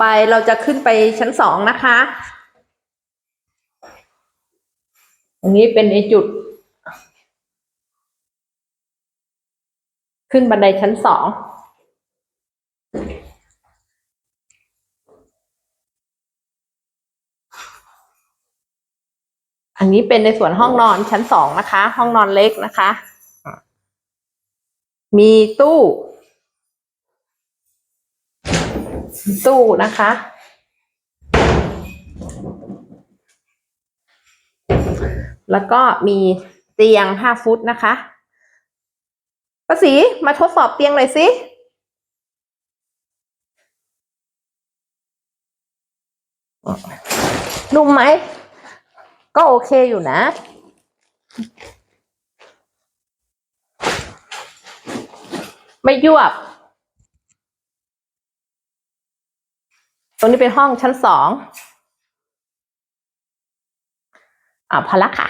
ไปเราจะขึ้นไปชั้นสองนะคะ อันนี้เป็นไอจุด ขึ้นบันไดชั้นสอง อันนี้เป็นในส่วนห้องนอนชั้นสองนะคะ ห้องนอนเล็กนะคะ มีตู้ ตู้นะคะ แล้วก็มีเตียงห้าฟุตนะคะป้าศรีมาทดสอบเตียงหน่อยสินุ่มไหม ก็โอเคอยู่นะ ไม่ยวบ ตรงนี้เป็นห้องชั้นสองอ่าพอละค่ะ